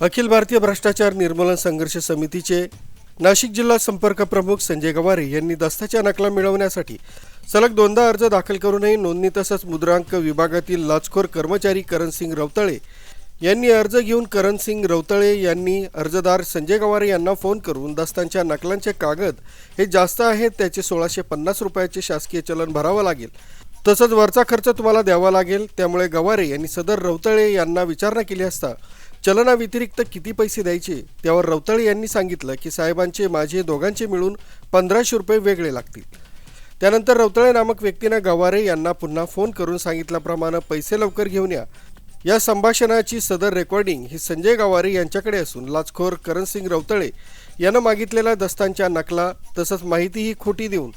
अखिल भारतीय भ्रष्टाचार निर्मूलन संघर्ष समितीचे नाशिक जिल्हा संपर्क प्रमुख संजय गवारे यांनी दस्ताच्या नकला मिळवण्यासाठी सलग दोनदा अर्ज दाखल करूनही नोंदणी तसंच मुद्रांक विभागातील लाचखोर कर्मचारी करणसिंग रवतळे यांनी अर्ज घेऊन करणसिंग रवतळे यांनी अर्जदार संजय गवारे यांना फोन करून दस्तांच्या नकलांचे कागद हे जास्त आहेत त्याचे सोळाशे पन्नास रुपयाचे शासकीय चलन भरावं लागेल. तसंच वरचा खर्च तुम्हाला द्यावा लागेल त्यामुळे गवारे यांनी सदर रवतळे यांना विचारणा केली असता चलनाव्यतिरिक्त किती पैसे द्यायचे? त्यावर रवतळे यांनी सांगितलं की साहेबांचे माझे दोघांचे मिळून पंधराशे रुपये वेगळे लागतील. त्यानंतर रवतळे नामक व्यक्तीनं गवारे यांना पुन्हा फोन करून सांगितल्याप्रमाणे पैसे लवकर घेऊन या. या संभाषणाची सदर रेकॉर्डिंग ही संजय गवारे यांच्याकडे असून लाचखोर करणसिंग रवतळे यानं मागितलेल्या दस्तांच्या नकला तसंच माहितीही खोटी देऊन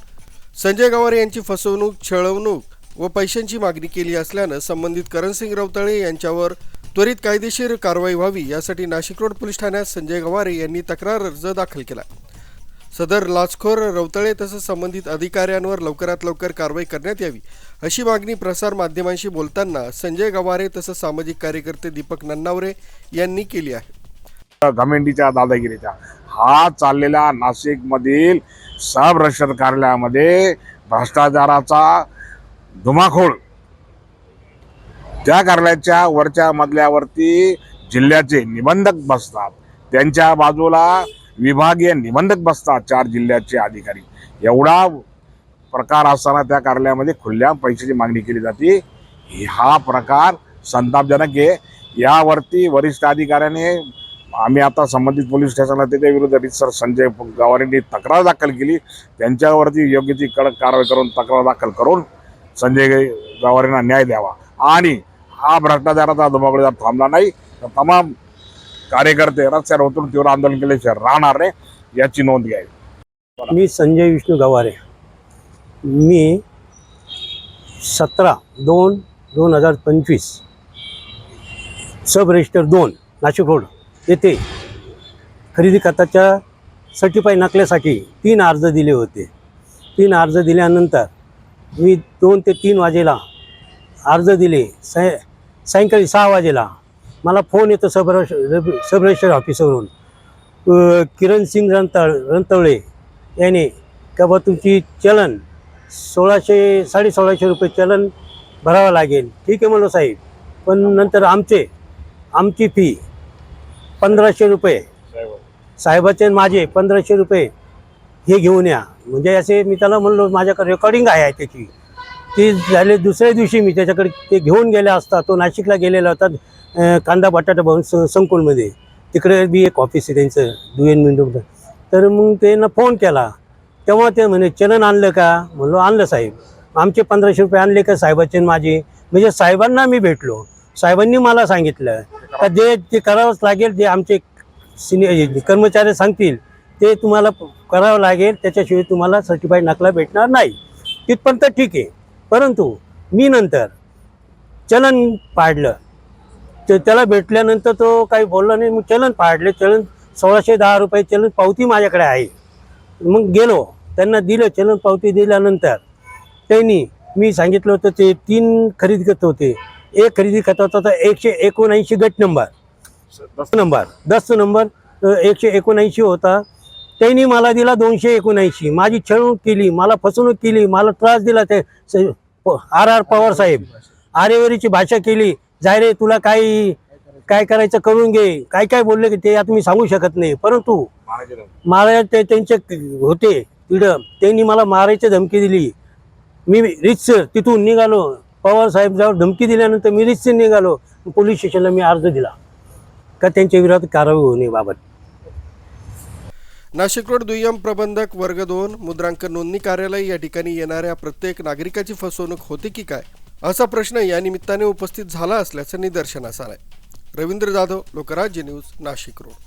संजय गवारे यांची फसवणूक छळवणूक व पैशांची मागणी केली असल्यानं संबंधित करणसिंग रवतळे यांच्यावर त्वरित कायदेशीर कारवाई व्हावी यासाठी नाशिक रोड पोलीस ठाण्यात संजय गवारे यांनी तक्रार अर्ज दाखल केला. सदर लाचखोर रवतळे तसंच संबंधित अधिकाऱ्यांवर लवकरात लवकर कारवाई करण्यात यावी अशी मागणी प्रसार माध्यमांशी बोलताना संजय गवारे तसंच सामाजिक कार्यकर्ते दीपक नन्नावरे यांनी केली आहे. घमेंडीच्या दादागिरीचा हा चाललेला नाशिकमधील सब रक्षण कार्यालयामध्ये भ्रष्टाचाराचा धुमाखोळ त्या कार्यालयाच्या वरच्या मजल्यावरती जिल्ह्याचे निबंधक बसतात त्यांच्या बाजूला विभागीय निबंधक बसतात चार जिल्ह्याचे अधिकारी. एवढा प्रकार असताना त्या कार्यालयामध्ये खुल्या पैशाची मागणी केली जाते. हा प्रकार संतापजनक आहे. यावरती वरिष्ठ अधिकाऱ्याने आम्ही आता संबंधित पोलीस स्टेशनला त्याच्या विरुद्ध रितसर संजय गावारेंनी तक्रार दाखल केली. त्यांच्यावरती योग्य ती कडक कारवाई करून तक्रार दाखल करून संजय गावारेंना न्याय द्यावा. आणि हा भ्रष्टाचाराचा धुमाकूळ जर थांबला नाही. तर तमाम कार्यकर्ते रस्त्यावर उतरून तीव्र आंदोलन केल्याशिवाय राहणार नाही याची नोंद घ्यावी. मी संजय विष्णू गवारे. मी सतरा दोन दोन हजार पंचवीस सब रजिस्टर दोन नाशिक रोड येथे खरेदी खताच्या सर्टिफाय नकल्यासाठी तीन अर्ज दिले होते. तीन अर्ज दिल्यानंतर मी दोन ते तीन वाजेला अर्ज दिले. साय सायंकाळी सहा वाजेला मला फोन येतो सब सबरेश्वर ऑफिसवरून. किरण सिंग रंताळ रंतवळे याने का बा तुमची चलन सोळाशे साडे सोळाशे रुपये चलन भरावं लागेल. ठीक आहे म्हणलो साहेब. पण नंतर आमचे आमची फी पंधराशे रुपये. साहेबाचे माझे पंधराशे रुपये हे घेऊन या. म्हणजे असे मी त्याला म्हणलो माझ्याकडे रेकॉर्डिंग आहे त्याची. ती झाले दुसऱ्या दिवशी मी त्याच्याकडे ते घेऊन गेला असता तो नाशिकला गेलेला होता कांदा बटाटा भवन स संकुलमध्ये. तिकडे बी एक ऑफिस आहे त्यांचं दुएन मिनिट तर मग त्यांना फोन केला. तेव्हा ते म्हणे चलन आणलं का? म्हणलो आणलं साहेब. आमचे पंधराशे रुपये आणले का साहेबाचे माझे? म्हणजे साहेबांना मी भेटलो. साहेबांनी मला सांगितलं का जे ते करावंच लागेल जे आमचे सिनियर कर्मचारी सांगतील ते तुम्हाला करावं लागेल त्याच्याशिवाय तुम्हाला सर्टिफाईड नकला भेटणार नाही. तिथपर्यंत ठीक आहे. परंतु मी नंतर चलन पाडलं. ते त्याला भेटल्यानंतर तो काही बोलला नाही मग चलन पाडले चलन सोळाशे दहा रुपये चलन पावती माझ्याकडे आहे. मग गेलो. त्यांना दिलं चलन पावती दिल्यानंतर त्यांनी मी सांगितलं होतं ते तीन खरेदी खत होते. एक खरेदी खत होता तर एकशे एकोणऐंशी गट नंबर. दस नंबर दस नंबर एकशे एकोणऐंशी होता. त्यांनी मला दिला दोनशे एकोणऐंशी. माझी छळवणूक केली मला फसवणूक केली मला त्रास दिला ते आर आर पवार साहेब. आरेवरीची भाषा केली जाय रे तुला काय काय करायचं करून घे. काय काय बोलले की ते आता मी सांगू शकत नाही. परंतु मला ते त्यांचे होते तिथं त्यांनी मला मारायची धमकी दिली. मी रितसर तिथून निघालो. पवार साहेब जवळ धमकी दिल्यानंतर मी रितसर निघालो. पोलीस स्टेशनला मी अर्ज दिला. का त्यांच्या विरोधात कारवाई होण्याबाबत नाशिक रोड दुय्यम प्रबंधक वर्ग दोन मुद्रांक नोंदणी कार्यालय या ठिकाणी येणाऱ्या प्रत्येक नागरिकाची फसवणूक होती की काय? असा प्रश्न या निमित्ताने उपस्थित झाला असल्याचं निदर्शनास आलंय. Ravindra Jadhav Lokrajya news Nashik road.